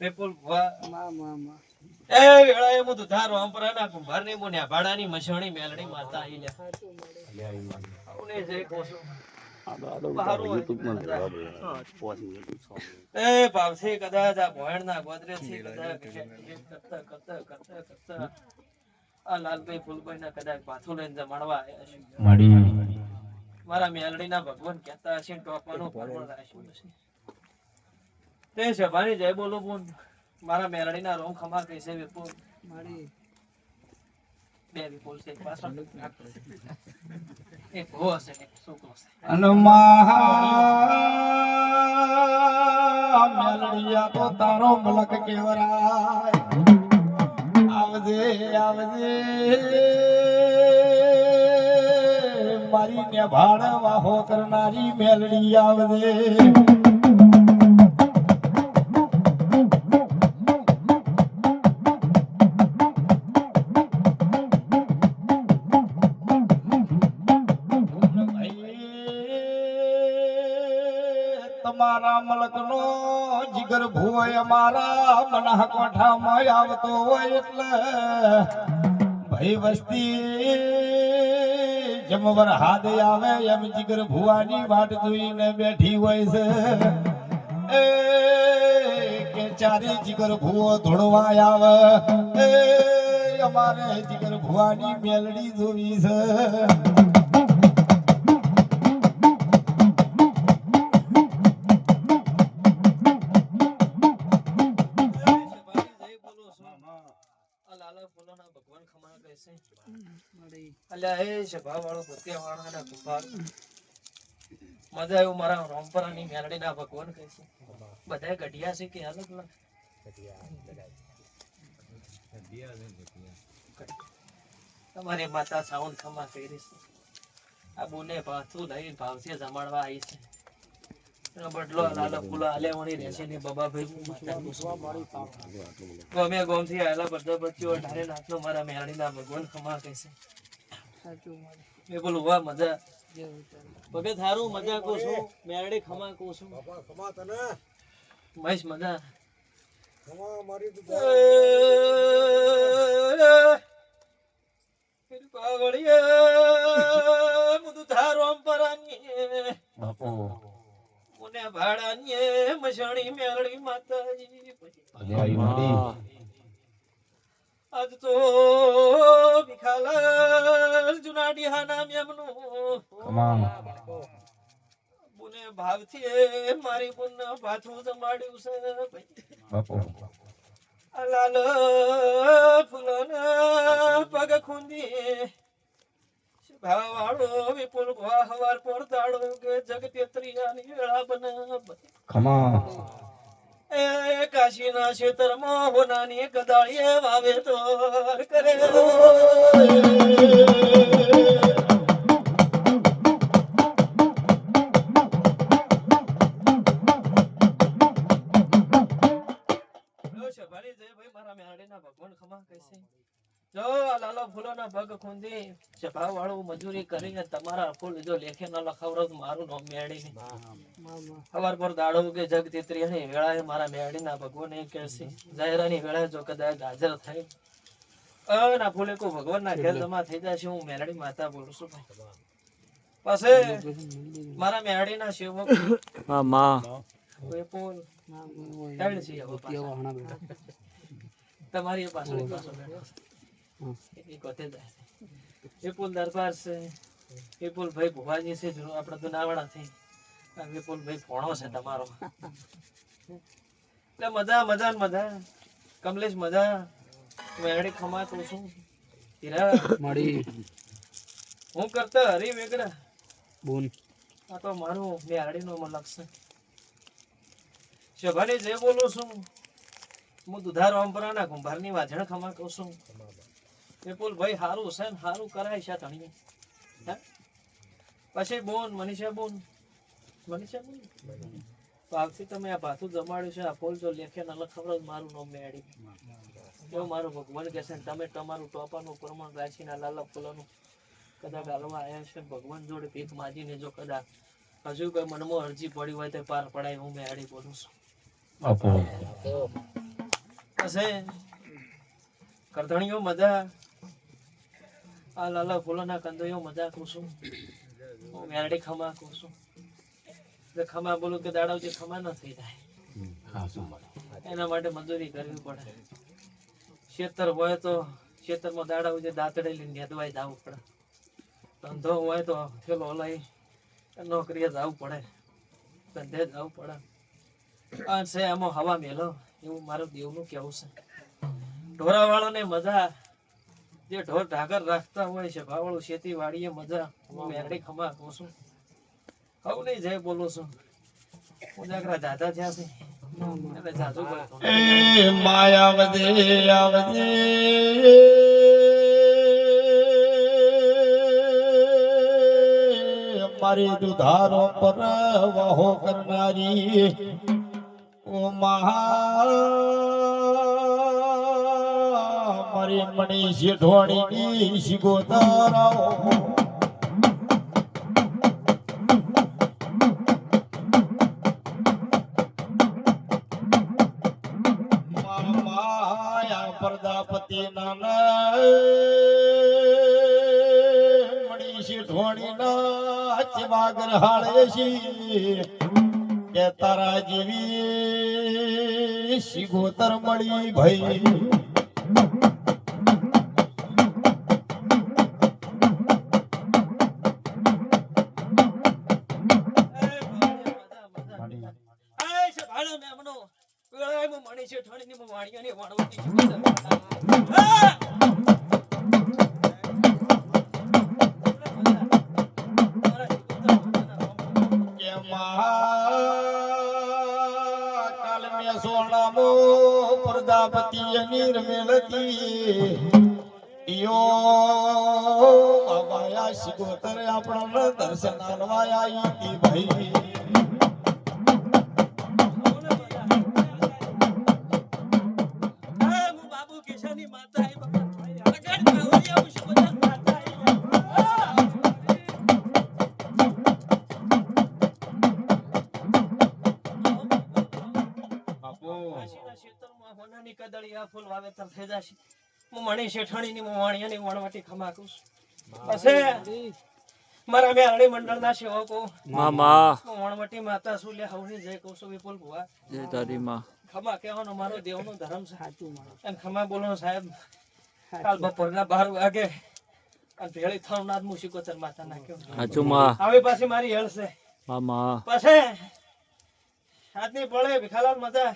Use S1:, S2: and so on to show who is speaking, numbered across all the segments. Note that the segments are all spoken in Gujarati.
S1: પેપુલ ભુવા
S2: માં માં માં.
S1: એ વેળા એ મું ધારો અંપરાના કુંભારની મુન્યા ભાડાની મસણી મેલડી માતા આઈ લે
S2: સાચું મળે.
S1: કોસો. એ ભાવથી કદાચ આ ભોયણના ગોદરેથી કદાચ કરતા કરતા કરતા કરતા આ લાલભાઈ ફૂલભાઈના કદાચ પાછું લઈને જમાડવા આવ્યા છે મારા મેલડીના ભગવાન કહેતા હશે ટોપવાનું રાખ્યું હશે. તે સભાની જય બોલો પૂન મારા મેલડીના રોમ ખમા કહેશે વિપુલ.
S2: મારી.
S1: બે વિપુલ છે એક પાછળ. એક ભો હશે ને છોકરો હશે.
S3: અને મેલડિયા તો તારો મલક કેવરાય આવજે આવજે. મારી ને ભાડવા હો કરનારી મેલડી આવજે. મનહ કોઠામાં આવતો હોય એટલે ભાઈ વસ્તી જમવર હાથે આવે એમ જીગર ભુવાની વાટ જોઈને બેઠી હોય છે. એ કે ચારે જીગર ભુવો ધોળવા આવે. એ અમારે જીગર ભુવાની મેલડી જોવી છે.
S1: ફૂલોના ભગવાન ખમા કહેશે. અલ્યા એ સભા વાળો ભત્યાવાળાના કુંભાર મજા આવ્યું મારા રોમપરાની મેલડીના ભગવાન કહેશે. બધા ગઢિયા છે કે અલગ અલગ? તમારી માતા સાઉન્ડ ખમા કરી છે. આ બોને ભાથું લઈ ભાવથી જમાડવા આવી છે. બદલો લાલો ફૂલો આલે વણી રહેશે ને બાબા ભાઈ માતા પૂછવા. ગમે ગોમથી આયેલા બધા બચ્ચો ઢારે નાથનો મારા મેરડીના ભગવાન ખમા કહેશે. મેં બોલું વાહ મજા. ભગત હારું મજા કહું છું મેરડી ખમા કહું છું. મહેશ મજા. પાવળીએ મુદું ધારો અંપરાની મુને ભાડાની મસણી મેરડી માતાજી. આજ તો ભિખાલાલ જુનાડી હા નામ એમનું બુને ભાવથી મારી બુન પાછું જમાડ્યું છે. આ લાલ ફૂલોના પગ ખૂંદી વિપુલ હવાર પર દાડો કે જગ તેત્રિયાની વેળા બના એ કાશીના ક્ષેત્રમાં હોનાની કદાળીએ વાવે તો કરે. ભગવાન ખમા કહેશે. જો લાલો ફૂલોના પગ ખૂંદી સભા વાળું મજૂરી કરીને તમારા ફૂલ જો લેખે ન લખાવરો મારું નામ મેળી
S2: માં માં
S1: પર દાડો કે વેળાએ મારા ભગવાન એ કહેશે જાહેરાની વેળાએ જો કદાચ હાજર થાય. ના ફૂલે કો ઘેર જમા થઈ જશે હું મેલડી માતા બોલું છું પછી મારા મેળીના સેવક. કોઈ પોલમાં છે હવે પાછા.
S2: કેવા હણા બેટા
S1: તમારી પાસે પાછળ. એ ગોતે જાય છે. વિપુલ દરબાર છે. વિપુલ ભુવાજી છે આપણે તો નાવડા થઈ આ વિપુલ છે તમારો. એટલે મજા મજા ને મજા. કમલેશ મજા. મેળી ખમાતો છું. હીરા.
S2: મારી
S1: હું કરતા હરી વેગડા
S2: બોલ
S1: આ તો મારું મેળીનો મલક છે. શભાની જે બોલું છું હું દુધાર કુંભાર કુંભારની વાજણ ખમા કહું છું. વિપુલ ભાઈ હારું છે ને? હારું કરાય છે તણી હે? પછી બોન મનીષા બોન. મનીષા બોન? ભાવથી તમે આ ભાથું જમાડ્યું છે આ ફૂલ જો લેખે ન લખાવડો તો મારું નામ મેળી જો મારું ભગવાન કહેશે ને તમે તમારું ટોપાનું પ્રમાણ રાખીને લાલા ફૂલોનું કદાચ હાલવા આવ્યા છે ભગવાન જોડે ભીખ માજીને જો કદાચ હજુ કોઈ મનમાં અરજી પડી હોય તો પાર પડાય હું મેળી બોલું છું. હશે? કરધણીઓ મજા? આ લાલા ફૂલોના કંદોયો મજા કરું છું હું મેરડી ખમા કરું છું એટલે ખમા બોલું કે દાડાવજી ખમા ન થઈ જાય એના માટે મજૂરી કરવી પડે ખેતર હોય તો ખેતરમાં દાડાવજી દાંતડે લઈને ગેદવાય જવું પડે ધંધો હોય તો થેલો લઈ નોકરીએ જવું પડે ધંધે જવું પડે આ છે આમાં હવા મેલો એવું મારું દેવનું કેવું છે ઢોરાવાળાને મજા જે ઢોર ઢાગર રાખતા હોય છે ભાવળું ખેતી વાડીએ મજા હું મેરડી ખમા કહું છું. કહું નહીં, જય બોલું છું. ઉજાગરા જાતા થયા છે.
S3: એ માયાવદે આવજે. મારી દુધારો પર વહો કરનારી ઓ મહા મારી મણી શેઠવાણી શિગોતરાઓ માયા પ્રજાપતિ નાના મણી શેઠવાણી ના ચિવાગર હાળે તારા જેવી શિગોતર મળી ભાઈ. પ્રજાપતિ મેળતી યો બાબાયા શિગોતર આપણા દર્શન આલવાયા ઈતી ભાઈ.
S1: બાબુ કિશાની માતા મણી શેઠાણીની વાણિયાની વણવટી ખમાકું છું. પછી મારા મેરણી મંડળના સેવકો.
S2: મામા.
S1: વણવટી માતા શું લે હવની જય કહું છું વિપુલ ભુવા.
S2: જય તારી માં.
S1: ખમા કહેવાનો મારો દેવનો ધર્મ
S2: સાચું મારો
S1: અને ખમા બોલો સાહેબ કાલ બપોરના બાર વાગે અને ભેળી થવનાથ હું શિકોતર માતા નાખ્યો.
S2: સાચું માં.
S1: આવી પાછી મારી હેળ છે.
S2: મામા.
S1: પછી આજની પડે ભીખાલાલ મજા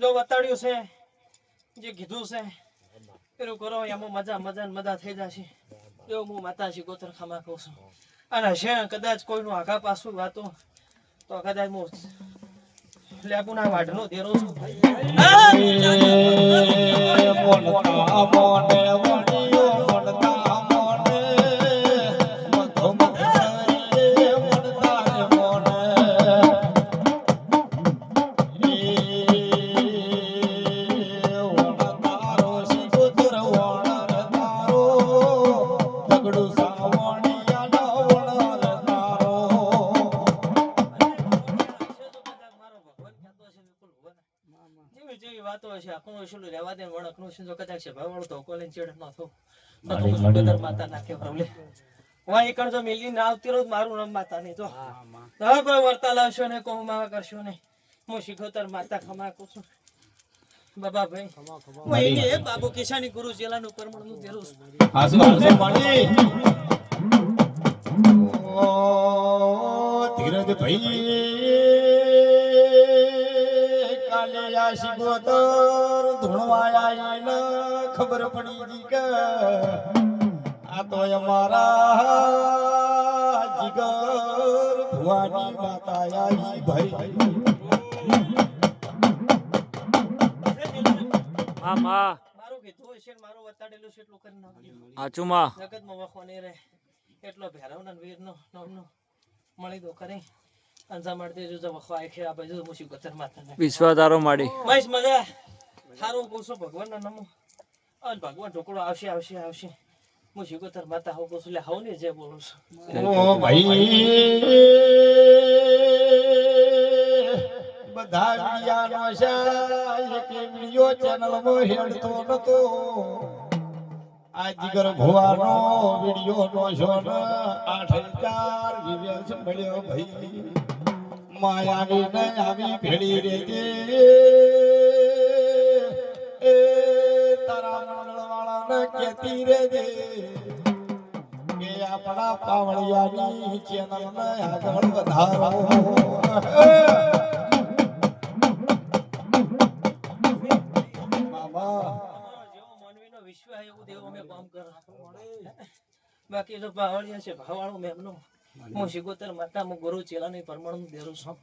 S1: જો બતાડ્યું છે જે કીધું છે પેલું કરો એમાં મજા મજા મજા થઈ જશે એવું હું માતાજી ગોતરખામાં કહું છું અને છે કદાચ કોઈનું આઘા પાછું વાતો તો કદાચ હું લેબુના વાઢનો ધેરો છું વાતો હશે આપણું ઓછું રહેવા દે વણકનું છે જો કદાચ ભાવવાળો ધોકો લઈને ચેડ ન થો. તો તો સુગંધર માતા નાખે પ્રભલે વાં એકણ જો મિલી ના આવતી રોજ મારું નામ માતા નહીં તો હા કોઈ વર્તા લાવશો ને કહું માં કરશો ને હું શીખોતર માતા ખમા કહું છું. બાબા ભાઈ હું એની બાબુ કિશાની ગુરુ ચેલાનું પરમણનું દેરું છું.
S3: હાસુ હાસુ માણી ધીરજ ભાઈ. ધૂણવાયા ખબર પડી ગઈ કે આ તો અમારા જીગર ભુવાની માતા આઈ ભાઈ.
S2: મામા
S1: મારું કીધું હશે ને મારું વતાડેલું છે એટલું કરી નાખજો.
S2: સાચું માં.
S1: જગતમાં વખો નહીં રહે. એટલો ભેરવના વીરનો નામનો મળી દો કરી
S2: વિશ્વાધારો માડી.
S1: બસ મજા. સારું પૂછો ભગવાનના નામો. અને ભગવાન ઢોકળો આવશે આવશે આવશે. હું શિકોતર માતા હું પૂછું લે ને જે બોલું છું.
S3: ઓ ભાઈ. બધા વિડિયાનો છે એક વિડિયો ચેનલમાં હેડતો નતો. આ જીગર ભુવાનો વિડિયો નો શોન ને આઠ ચાર વિવેશ મળ્યો ભાઈ. માયાવી ને આવી ભેળી રેજે એ તારા મંડળ વાળાને કેતી રેજે કે આપણા પાવળિયાની ચેનલને આગળ વધારો
S1: બાકી જો ભાવળિયા છે, ભાવાળો મેમનો. હું શિગોતર માતા મુ ગુરુ ચેલાની પરમાણુ દેરું છું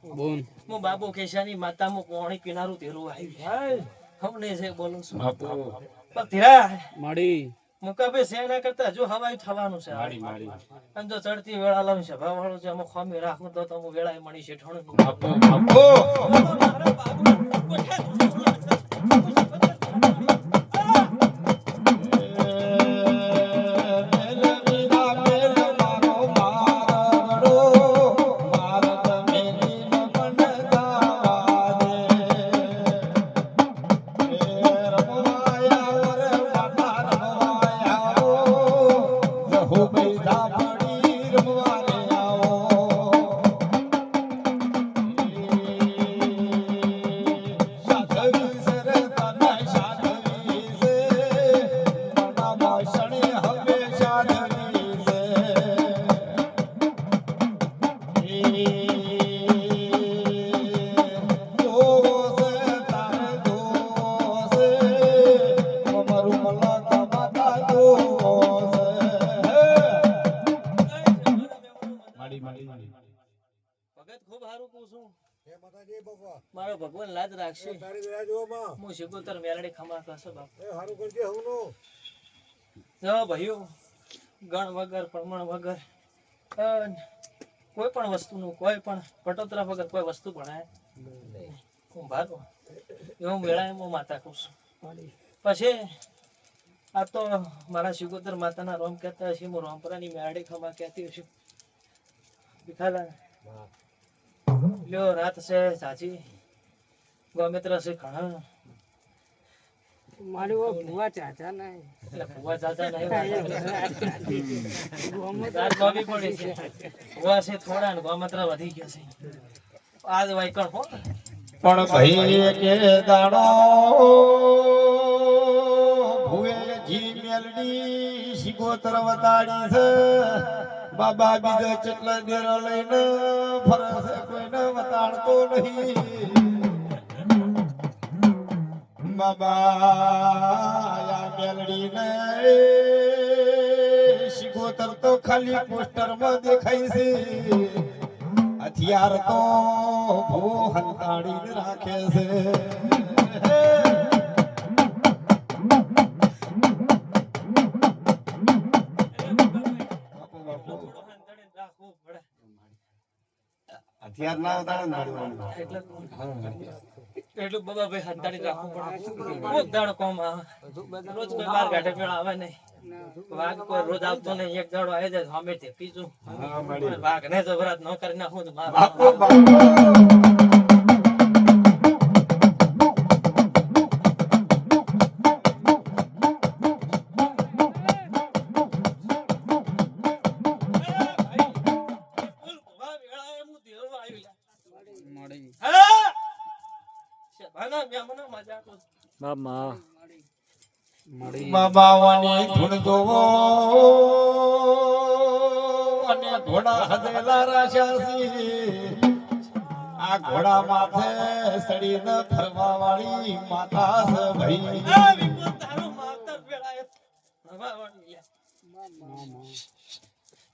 S1: મુ બાબુ કેશાની માતા મુ પોણી પીનારું તેરું આવી હમને છે બોલું છું પણ તેરા
S2: માડી
S1: મુકાબે સેના કરતા જો હવાઈ થવાનું છે અને જો ચડતી વેળા લાવું છે ભાવાળો છે અમે ખોમી રાખું તો તો હું વેળાએ મણી છે ઠોણું ખૂબ સારું મારો ભગવાન લાજ રાખશે. હું શિગોતર મેલડી ખમા કરશે બાપ. જો ભાઈઓ ગણ વગર પ્રમાણ વગર કોઈ પણ વસ્તુનું કોઈ પણ પટોતરા વગર કોઈ વસ્તુ ભણાય. હું ભાગો. એવું મેળાય હું માતા કહું છું. પછી આ તો મારા શિગોતર માતાના રોમ કહેતા હશે હું રોમપરાની મેળડી ખમા કહેતી હશું. ભીખાલા લ્યો રાત છે સાચી. ગોમિત્ર છે ઘણા.
S4: મારી વો ભુવા ચાચા ના
S1: એટલે ભુવા ચાચા નહીં ગોમી પડી છે. ભુવા છે થોડા ને ગોમત્ર વધી ગયા છે. આજ વાયકણ હો.
S3: પણ ભાઈ કે દાડો ભુએ જી મેલડી શિકોતર વતાડી છે. બાબા બીજા ચેટલા દેર લઈને ફરે કોઈને વતાડતો નહીં. બાબા મેલડી ને શિકોતર તો ખાલી પોસ્ટરમાં દેખાય છે. હથિયાર તો ભૂ હંતાડીને રાખે છે. ના
S1: એટલે એટલું બાબા ભાઈ હંતાડી રાખવું પડે. કોક દાડો કોમ રોજ કોઈ બાર ગાઢે આવે નહીં. વાઘ કોઈ રોજ આવતો નહીં. એક દાડો આવી જાય સામે થી પીજું વાઘ ને જબરાત ન કરી નાખું તો
S3: બાપા બાબાવાની ધૂન જોવો અને ઘોડા હદેલા રાશાસી આ ઘોડા માથે સડીને ફરવા વાળી માતા સ ભાઈ.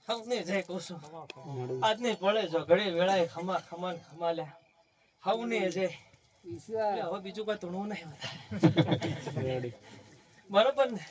S1: હવને જય કહું છું. આજની પડે જો ઘડી વેળાએ ખમા ખમા ખમાલ્યા ખમા લ્યા. હવને જય. હવે બીજું કોઈ ધૂણવું નહીં વધારે. બરોબર ને?